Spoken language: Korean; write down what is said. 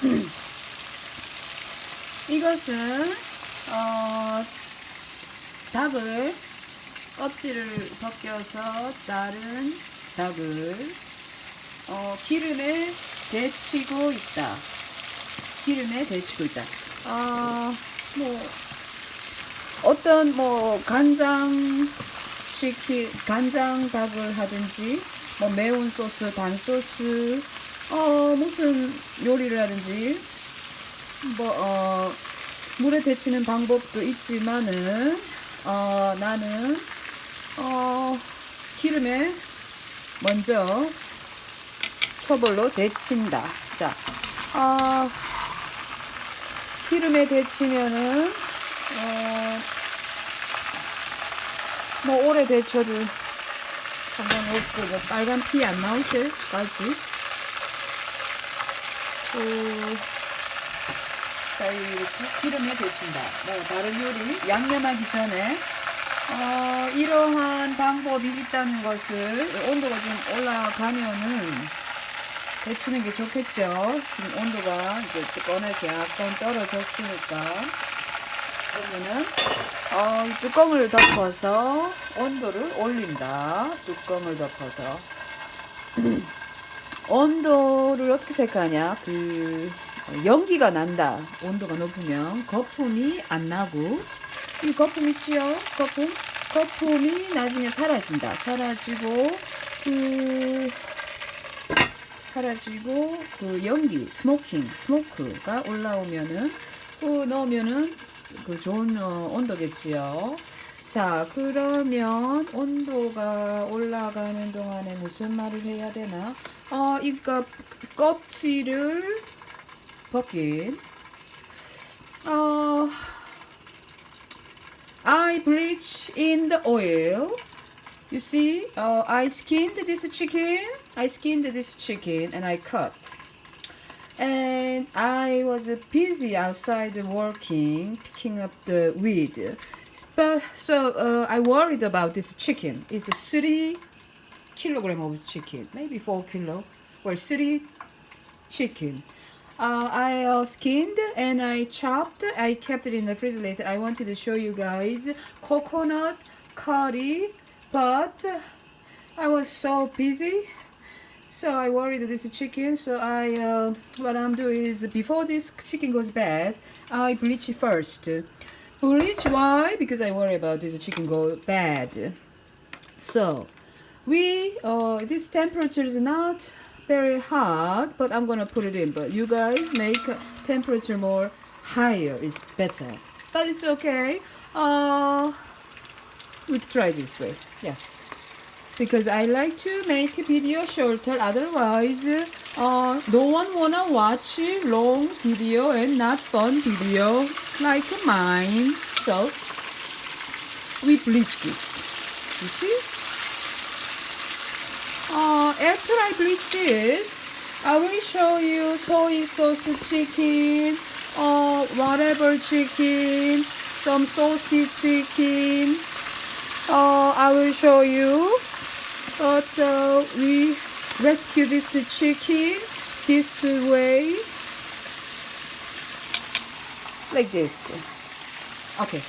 이것은 어, 닭을 껍질을 벗겨서 자른 닭을 어, 기름에 데치고 있다. 기름에 데치고 있다. 아, 뭐 어떤 뭐 간장 치킨, 간장 닭을 하든지 뭐 매운 소스, 단 소스, 어 무슨 요리를 하든지 뭐 어, 물에 데치는 방법도 있지만은 어, 나는 어, 기름에 먼저 초벌로 데친다. 자, 어, 기름에 데치면은 어, 뭐 오래 데쳐도 상관없고 뭐 빨간 피 안 나올 때까지 어, 자 이렇게 기름에 데친다. 뭐 다른 요리 양념하기 전에 어, 이러한 방법이 있다는 것을 온도가 좀 올라가면은 데치는 게 좋겠죠. 지금 온도가 이제 꺼내서 약간 떨어졌으니까 그러면은 어, 이 뚜껑을 덮어서 온도를 올린다. 뚜껑을 덮어서 온도를 어떻게 체크하냐? 그 연기가 난다. 온도가 높으면 거품이 안 나고 이 거품 있지요? 거품 거품이 나중에 사라진다. 사라지고 그 사라지고 그 연기 스모킹 스모크가 올라오면은 그 넣으면은 그 좋은 어, 온도겠지요. 자 그러면 온도가 올라가는 동안에 무슨 말을 해야 되나? 어 이거 껍질을 벗긴 어 I bleach in the oil. You see, uh, I skinned this chicken. I skinned this chicken and I cut. And I was busy outside working, picking up the weed. But so uh, I worried about this chicken. It's a three kilogram of chicken, maybe four kilo, or three chicken. Uh, I uh, skinned and I chopped. I kept it in the refrigerator. I wanted to show you guys coconut curry, but I was so busy, so I worried this chicken. So I, uh, what I'm doing is before this chicken goes bad, I bleach it first. Bleach why? Because I worry about this chicken go bad. So we uh, this temperature is not very hot but i'm gonna put it in but you guys make temperature more higher is better but it's okay uh we try this way yeah because i like to make video shorter otherwise uh no one wanna watch long video and not fun video like mine so we bleach this you see uh, after I bleach this, I will show you soy sauce chicken, uh, whatever chicken, some saucy chicken. Uh, I will show you. But uh, we rescue this chicken this way, like this. Okay.